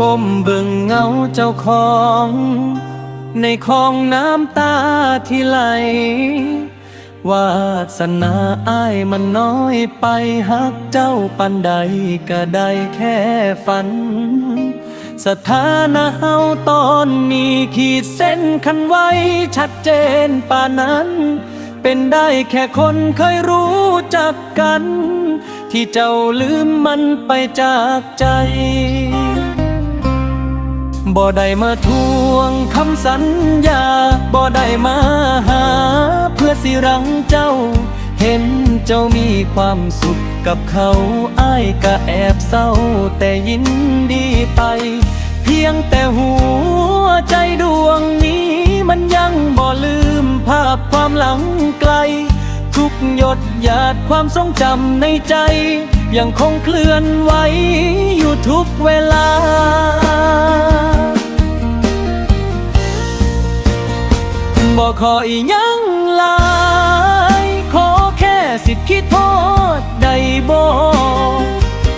ก้มเบิ่งเงาเจ้าของ ในคลองน้ำตาที่ไหล วาสนาอ้ายมันน้อยไปหักเจ้าปันใดก็ได้แค่ฝัน สถานะเฮาตอนนี้ขีดเส้นคันไว้ชัดเจนป่านนั้น เป็นได้แค่คนเคยรู้จักกัน ที่เจ้าลืมมันไปจากใจ บ่ได้มาทวงคำสัญญา บ่ได้มาหา เพื่อสิรังเจ้า เห็นเจ้ามีความสุขกับเขาอ้ายก็แอบเศร้า แต่ยินดีไป เพียงแต่หัวใจดวงนี้ มันยังบ่ลืมภาพความหลังไกล ทุกหยดหยาดความทรงจำในใจ ยังคงเคลื่อนไหวอยู่ทุกเวลา บอกขออีหยังหลายขอแค่สิทธิ์คิดโทษได้บ่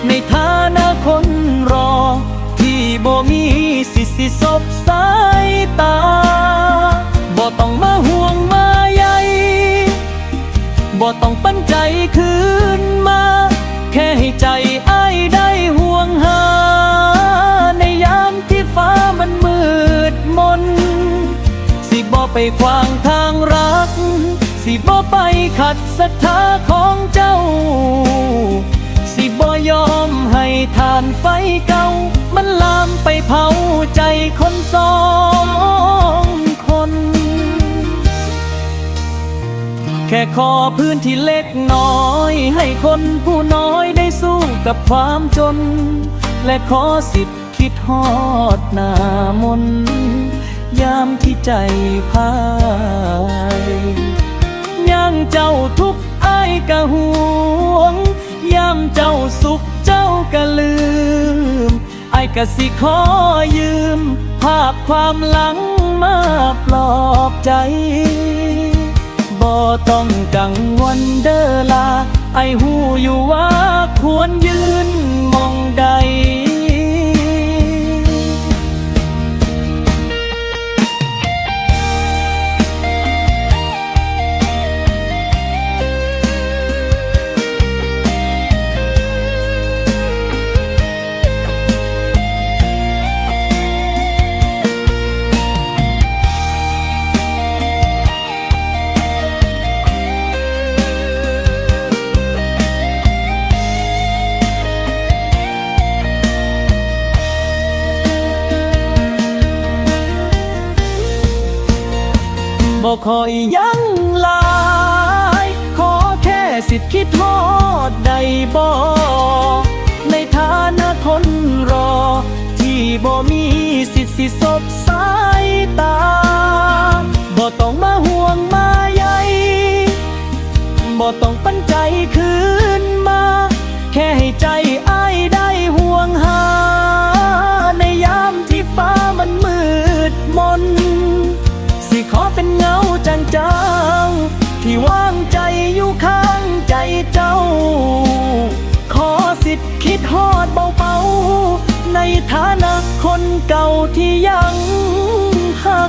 ในฐานะคนรอ ที่บ่มีสิทธิ์สิสบสายตาบ่ต้องมาห่วงมาใยบ่ต้องปั้นใจคือ บ่ไปขวางทางรัก สิบ่ไปขัดศรัทธาของเจ้า สิบ่ยอมให้ทานไฟเก่า มันลามไปเผาใจคนสองคน แค่ขอพื้นที่เล็กน้อย ให้คนผู้น้อยได้สู้กับความจน และขอสิทธิ์คิดฮอดหน้ามน ยามที่ใจพายย่างเจ้าทุกข์อ้ายกะห่วงยามเจ้าสุขเจ้ากะลืมไอ้กะสิขอยืม ภาพความหลังมาปลอบใจบ่ต้องกังวลเด้อลา ไอหูอยู่ว่าควรยืน บอกขออีหยังหลาย ขอแค่สิทธิ์คิดทอดใดบ่ เจ้า ขอสิทธิ์คิดฮอดเบาๆ ในฐานะคนเก่าที่ยังหัก